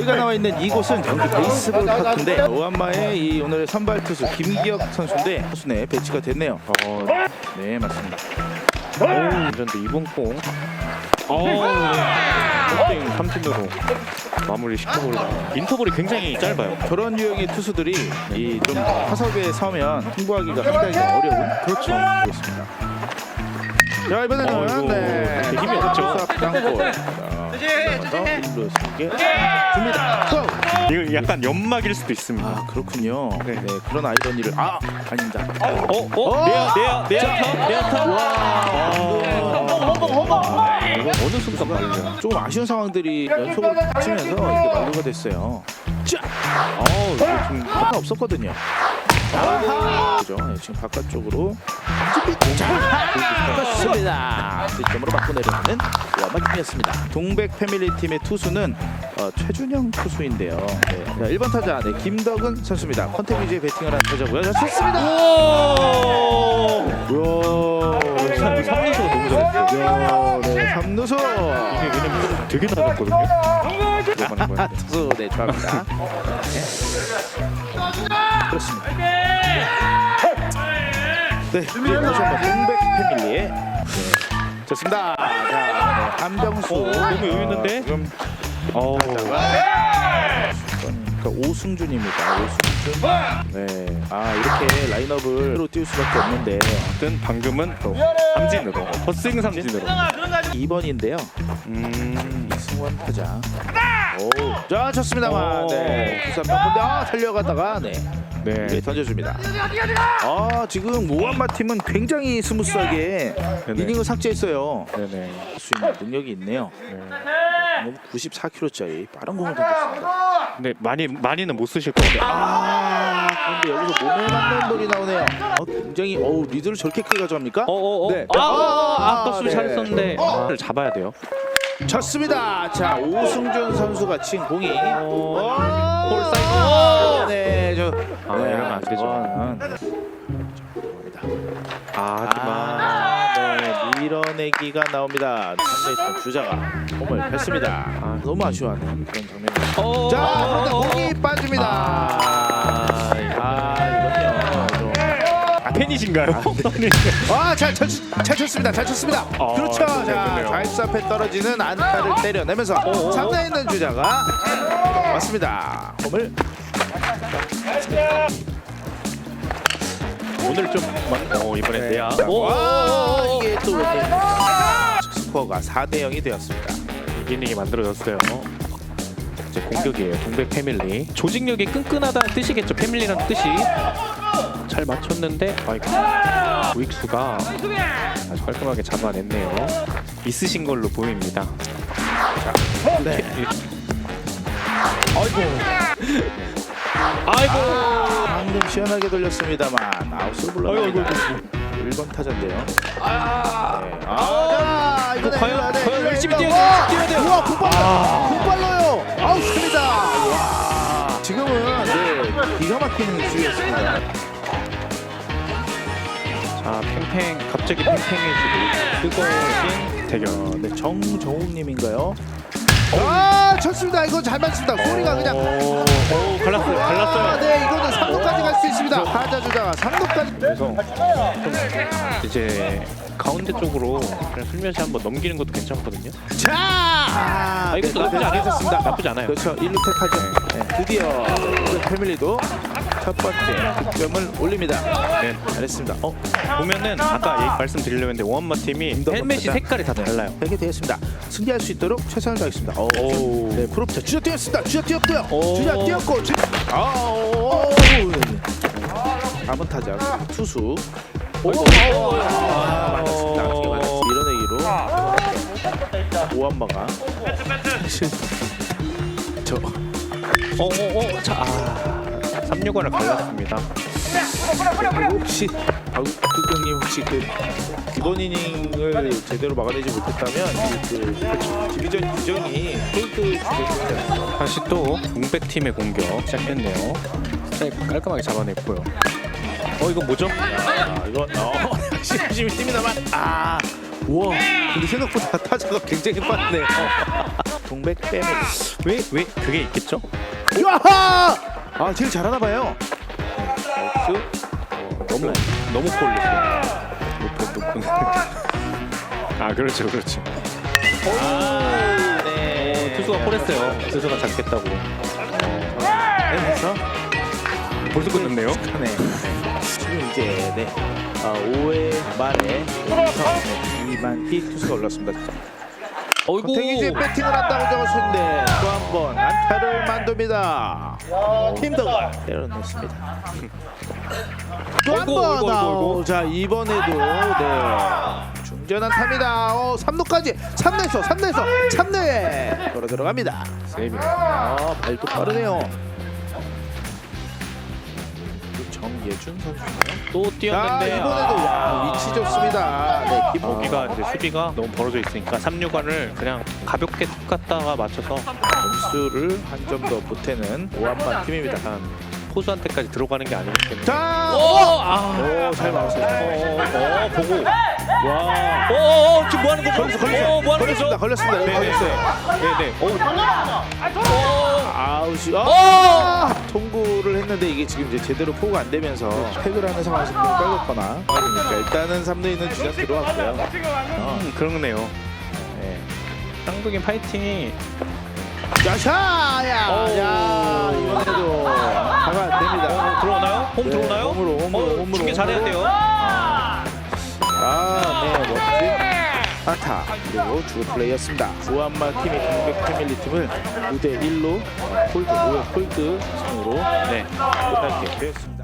저희가 나와 있는 이곳은 경기 베이스볼 파크인데 오한마의 이 오늘의 선발 투수 김기혁 선수인데 투수에 배치가 됐네요. 어, 네 맞습니다. 그런데 이번 공. 어, 네. 땡 삼진으로 마무리 시켜보려. 인터벌이 굉장히 짧아요. 저런 유형의 투수들이 이좀 타석에 서면 승부하기가 상당히 어려운 그렇죠. 그렇습니다. 자 이번에는 어, 네 힘이 없죠. 땅 볼 일루 세게 줍니다. 고! 이거 약간 연막일 수도 있습니다. 아 그렇군요. 네. 네. 그런 아이러니를 아 아닙니다. 어, 어, 내야, 내야, 내야타, 내야타. 와, 이거 어느 순간 말이야. 조금 아쉬운 상황들이 연속으로 닥치면서 이게 만루가 됐어요. 자, 어, 이거 좀 하나 없었거든요. 그죠? 네, 지금 바깥쪽으로 좋습니다. 득점으로 바꿔 내려오는 와마김이었습니다. 동백 패밀리 팀의 투수는 어, 최준영 투수인데요. 네. 자, 1번 타자 네, 김덕은 선수입니다. 컨택 위주의 배팅을 한 타자고요. 자, 좋습니다. 우와. 참, 삼루수가 너무 잘했어요. 야, 네, 삼루수. 이게 왜냐면 되게 낮았거든요. 거였는데. 투수 네 좋아합니다. 네. 그렇습니다. 네, 이제 다시 한번 동백 패밀리의 네. 좋습니다. 자, 네, 한병수 어, 너무 여유 있는데? 지금 어, 그러니까 오승준입니다. 오승준. 네, 아 이렇게 라인업을 로 띄울 수밖에 없는데 어쨌든 방금은 또 삼진으로, 헛스윙 삼진으로. 2번인데요. 음, 이승원 타자. 오, 자 좋습니다만, 오. 네, 부산 바쁜데 아 달려갔다가 네. 네, 네. 던져줍니다. 아 지금 오한마 팀은 굉장히 스무스하게 네네. 이닝을 삭제했어요. 네네. 할수 있는 능력이 있네요. 네. 94km짜리 빠른 공을 던졌습니다. 근데 많이 많이는 못 쓰실 것 같아요. 아 그런데 여기서 몸에 맞는 볼이 나오네요. 어, 굉장히 어우 리드를 저렇게 크게 가져갑니까? 어어어. 네. 아, 아, 아, 아까 수비 네. 잘했었는데. 어. 를 잡아야 돼요. 쳤습니다. 자 오승준 선수가 친 공이 어. 볼 사이드. 네, 저 아, 이러면 안 되죠. 아, 하지만 아, 네, 밀어내기가 나옵니다. 상대 주자가 공을 뺐습니다. 아, 너무 아쉬워하는 그런 장면입니다. 어. 자, 그런데 어. 공이 빠집니다. 아, 아, 이건요. 좀. 아, 팬이신가요? 아, 잘, 쳤, 잘 쳤습니다. 잘 쳤습니다. 아, 그렇죠. 자, 좋네요. 좌익수 앞에 떨어지는 안타를 때려내면서 어. 상대에 있는 주자가 왔습니다. 홈을 오늘 좀 많- 어, 이번에 내야. 와, 이게 또 이렇게 스코어가 4대 0이 되었습니다. 이기닝이 만들어졌어요. 이제 공격이에요. 동백 패밀리. 조직력이 끈끈하다는 뜻이겠죠. 패밀리라는 뜻이. 잘 맞췄는데 아이고 우익수가 아주 깔끔하게 잡아냈네요. 있으신 걸로 보입니다. 네. 아이고. 아이고. 방금 시원하게 돌렸습니다만 아웃을 아이고, 1번 타자인데요. 아. 네. 아, 이거 과연- 과연 열심히 뛰어야 돼요, 뛰어야 돼요. 우와, 아. 공빨러요. 아웃입니다. 와, 지금은 네, 기가 막히는 수였습니다. 자 팽팽 갑자기 팽팽해지고 뜨거워진 대결. 네, 정정욱님인가요? 아, 쳤습니다. 이거 잘 맞습니다. 소리가 그냥. 오, 오 갈랐어요. 아, 갈랐어요. 네, 이거는 3루까지 갈 수 있습니다. 타자 주자가 3루까지. 그래서 좀 이제 가운데 쪽으로 그냥 슬며시 한번 넘기는 것도 괜찮거든요. 자, 아, 이것도 나쁘지 않아요. 괜찮습니다. 나쁘지 않아요. 그렇죠. 1루 택하죠. 네, 드디어 우리 패밀리도 첫 번째 득점을 올립니다. 네. 잘했습니다. 어, 보면은 아까 얘기 말씀드리려고 했는데 원마 팀이 인더 헬멧이. 색깔이 다 달라요. 되게 되었습니다. 승리할 수 있도록 최선을 다하겠습니다. 오, 오. 네, 프로프터 주자 뛰었습니다. 주자 뛰었고요. 오. 주자 뛰었고, 주... 아, 오, 다음 타자 투수. 아, 맞았습니다. 어떻게 맞았습니다. 밀어내기로 오한마가 저 어어어 자 아, 365를 갈랐습니다. 혹시 박국경님 혹시 그 이번 이닝을 제대로 막아내지 못했다면 그, 그 디비전 규정이 폴드 규정입니다. 다시 또 공백 팀의 공격 시작했네요. 스트라이크 깔끔하게 잡아냈고요. 어 이거 뭐죠? 아 이거 어 열심히 뜁니다만 아 우와 근데 생각보다 타자가 굉장히 빠르네요 동백 패밀리 왜왜 그게 있겠죠? 야하 아 제일 잘하나 봐요. 어, 너무 너무 폴리스. 높은 높은. 아 그렇죠 그렇죠. 아, 네. 투수가 폴했어요. 투수가 잡겠다고. 해서 벌써 끝났네요. 네. 지금 이제 네. 아, 5회 말에 이만희 투수가 올랐습니다. 어이구. 권태기제 배팅을 한다고 적었는데 또 한 번 안타를 만듭니다. 팀더가 때려냈습니다. 또한 어이구, 번 어이구, 어이구, 아웃. 어이구. 자 이번에도 네. 중전 안타입니다. 어, 3루까지 3루에서 3루에서 3루에 걸어 들어갑니다. 세이빙. 아 발도 빠르네요. 예준 선수네요. 또 자 뛰었는데 이번에도 야, 위치 좋습니다. 네, 김 여기가 이제 수비가 너무 벌어져 있으니까 3루간을 그냥 가볍게 툭 갔다가 맞춰서 점수를 한 점 더 보태는 오한만 팀입니다. 포수한테까지 들어가는 게 아니기 때문에. 자, 오! 아. 오, 잘 막았어요. 어, 어, 어, 보고. 와, 어, 어, 어, 지금 뭐 하는 거죠? 걸렸어, 걸렸어, 어, 뭐 하는 걸렸습니다, 거죠? 걸렸습니다. 네, 네. 걸렸어요. 네, 네. 어, 아웃이, 아, 통구를 했는데 이게 지금 이제 제대로 포가 안 되면서 팩을 하는 상황에서 공을 빨갛거나 그러니까 일단은 3루에 있는 주자 들어왔고요. 어, 음, 그러네요. 네. 쌍둥이 파이팅이 야샤, 야, 오. 야, 이번에도 가가 안 됩니다. 어, 들어오나요? 홈 네, 들어오나요? 홈으로, 홈으로, 어, 홈으로, 중계 잘해야. 돼요. 아, 네, 멋진 안타 그리고 주 플레이였습니다. 조한마 팀이 동백 패밀리 팀을 9대 1로 폴드 5회 폴드 승으로 네. 끝나게 되었습니다.